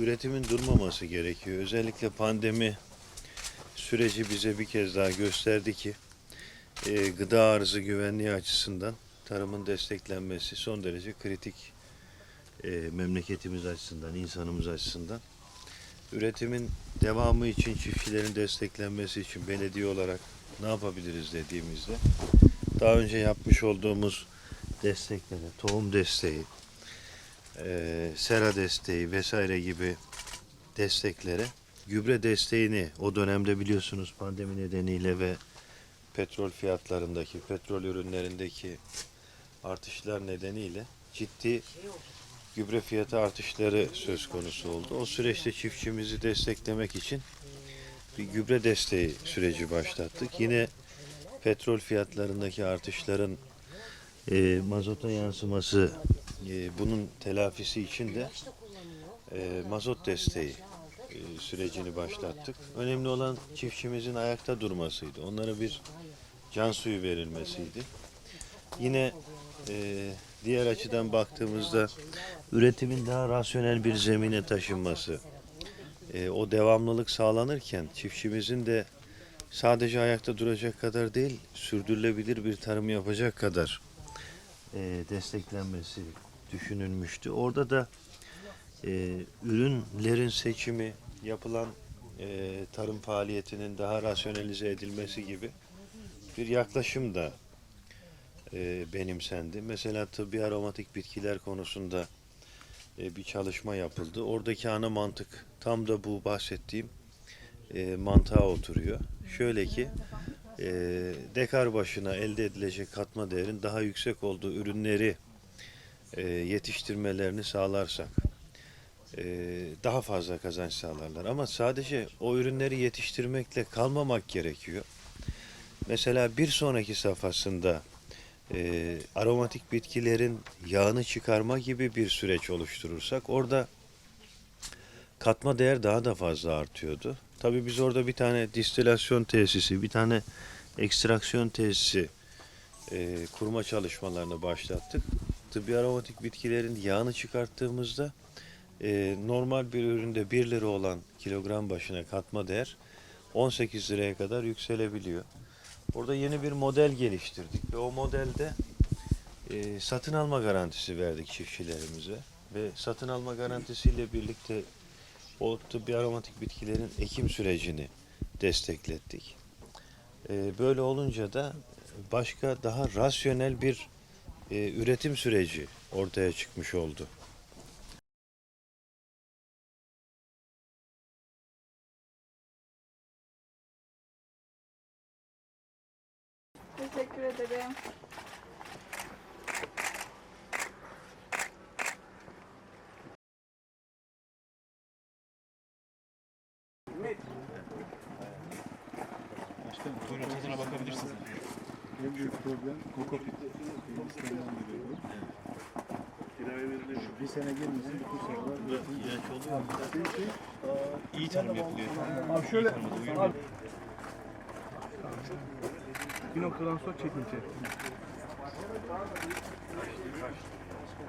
üretimin durmaması gerekiyor. Özellikle pandemi süreci bize bir kez daha gösterdi ki e, gıda arzı güvenliği açısından tarımın desteklenmesi son derece kritik e, memleketimiz açısından, insanımız açısından. Üretimin devamı için çiftçilerin desteklenmesi için belediye olarak ne yapabiliriz dediğimizde daha önce yapmış olduğumuz desteklere, tohum desteği, e, sera desteği vesaire gibi desteklere gübre desteğini o dönemde biliyorsunuz pandemi nedeniyle ve petrol fiyatlarındaki, petrol ürünlerindeki artışlar nedeniyle ciddi gübre fiyatı artışları söz konusu oldu. O süreçte çiftçimizi desteklemek için bir gübre desteği süreci başlattık. Yine petrol fiyatlarındaki artışların e, mazota yansıması e, bunun telafisi için de e, mazot desteği e, sürecini başlattık. Önemli olan çiftçimizin ayakta durmasıydı. Onlara bir can suyu verilmesiydi. Yine e, diğer açıdan baktığımızda üretimin daha rasyonel bir zemine taşınması, e, o devamlılık sağlanırken çiftçimizin de sadece ayakta duracak kadar değil, sürdürülebilir bir tarım yapacak kadar e, desteklenmesi düşünülmüştü. Orada da e, ürünlerin seçimi, yapılan e, tarım faaliyetinin daha rasyonelize edilmesi gibi bir yaklaşım da e, benimsendi. Mesela tıbbi aromatik bitkiler konusunda e, bir çalışma yapıldı. Oradaki ana mantık tam da bu bahsettiğim e, mantığa oturuyor. Şöyle ki e, dekar başına elde edilecek katma değerin daha yüksek olduğu ürünleri e, yetiştirmelerini sağlarsak e, daha fazla kazanç sağlarlar. Ama sadece o ürünleri yetiştirmekle kalmamak gerekiyor. Mesela bir sonraki safhasında e, aromatik bitkilerin yağını çıkarma gibi bir süreç oluşturursak orada katma değer daha da fazla artıyordu. Tabii biz orada bir tane distilasyon tesisi, bir tane ekstraksiyon tesisi e, kurma çalışmalarını başlattık. Tıbbi aromatik bitkilerin yağını çıkarttığımızda e, normal bir üründe 1 lira olan kilogram başına katma değer 18 liraya kadar yükselebiliyor. Orada yeni bir model geliştirdik ve o modelde e, satın alma garantisi verdik çiftçilerimize ve satın alma garantisiyle birlikte o tıbbi aromatik bitkilerin ekim sürecini desteklettik. E, böyle olunca da başka daha rasyonel bir e, üretim süreci ortaya çıkmış oldu. Teşekkür ederim. Başkanım buyurun tadına bakabilirsiniz. En büyük problem kokopit. Hindistan'dan geliyor. Bir sene girmesin seralar üretim. İlaç oluyor mu? Çünkü İyi tarım yapılıyor. Abi şöyle uyum bir noktadan sonra çekince.